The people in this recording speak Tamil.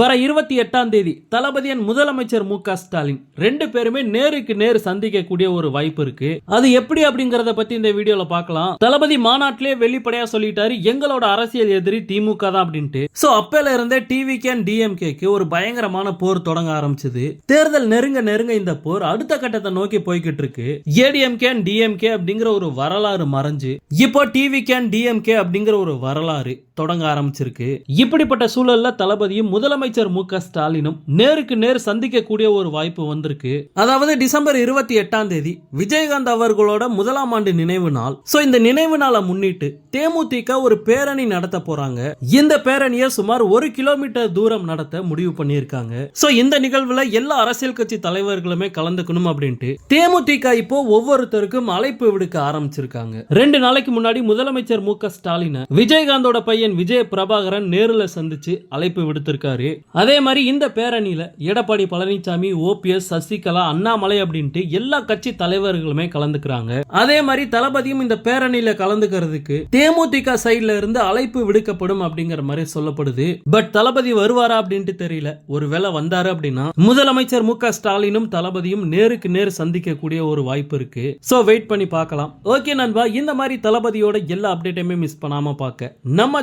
வர இருபத்தி எட்டாம் தேதி தளபதியின் முதலமைச்சர் மு ஸ்டாலின் ரெண்டு பேருமே நேருக்கு நேர் சந்திக்கக்கூடிய ஒரு வாய்ப்பு இருக்கு. அது எப்படி அப்படிங்கறத பத்தி இந்த வீடியோல பார்க்கலாம். தளபதி மாநாட்டிலே வெளிப்படையா சொல்லிட்டாரு எங்களோட அரசியல் எதிரி திமுக தான் அப்படின்ட்டு. சோ அப்பல இருந்தே டிவி அண்ட் டிஎம்கேக்கு ஒரு பயங்கரமான போர் தொடங்க ஆரம்பிச்சது. தேர்தல் நெருங்க நெருங்க இந்த போர் அடுத்த கட்டத்தை நோக்கி போய்கிட்டு இருக்கு. ஏடிஎம்கே அண்ட் டிஎம்கே அப்படிங்கிற ஒரு வரலாறு மறைஞ்சு. இப்போ டிவி அண்ட் டிஎம்கே அப்படிங்கிற ஒரு வரலாறு தொடங்க ஆரம்பிச்சிருக்கு. இப்படிப்பட்ட சூழல்ல தளபதியும் முதலமைச்சர் மு க ஸ்டாலினும் நேருக்கு நேர் சந்திக்கக்கூடிய ஒரு வாய்ப்பு வந்திருக்கு. அதாவது டிசம்பர் இருபத்தி எட்டாம் தேதி விஜயகாந்த் அவர்களோட முதலாம் ஆண்டு நினைவு நாள். சோ இந்த நினைவு நாளை முன்னிட்டு தேமுதிக ஒரு பேரணி நடத்த போறாங்க. இந்த பேரணியை சுமார் ஒரு கிலோமீட்டர் தூரம் நடத்த முடிவு பண்ணியிருக்காங்க. சோ இந்த நிகழ்வுல எல்லா அரசியல் கட்சி தலைவர்களுமே கலந்துக்கணும் அப்படின்ட்டு தேமுதிக இப்போ ஒவ்வொருத்தருக்கும் அழைப்பு விடுக்க ஆரம்பிச்சிருக்காங்க. ரெண்டு நாளைக்கு முன்னாடி முதலமைச்சர் மு க ஸ்டாலின் விஜயகாந்தோட பையன் விஜய பிரபாகரன் நேரில் சந்திச்சு அழைப்பு விடுத்திருக்காரு. அதே மாதிரி இந்த பேரணியில் எடப்பாடி பழனிசாமி ஓபிஎஸ் சசிகலா அண்ணாமலை அப்படின்ட்டு எல்லா கட்சி தலைவர்களுமே கலந்துக்கிறாங்க. அதே மாதிரி தளபதியும் இந்த பேரணியில கலந்துக்கிறதுக்கு தேமுதிக சைட்ல இருந்து அழைப்பு விடுக்கப்படும் அப்படிங்கிற மாதிரி சொல்லப்படுது. பட் தளபதி வருவாரா அப்படின்ட்டு தெரியல. ஒருவேளை வந்தாரு அப்படின்னா முதலமைச்சர் மு ஸ்டாலினும் தளபதியும் நேருக்கு நேர் சந்திக்கக்கூடிய ஒரு வாய்ப்பு இருக்கு. சோ வெயிட் பண்ணி பார்க்கலாம். ஓகே நண்பா. இந்த மாதிரி தளபதியோட எல்லா அப்டேட்டையுமே மிஸ் பண்ணாம பார்க்க. நம்ம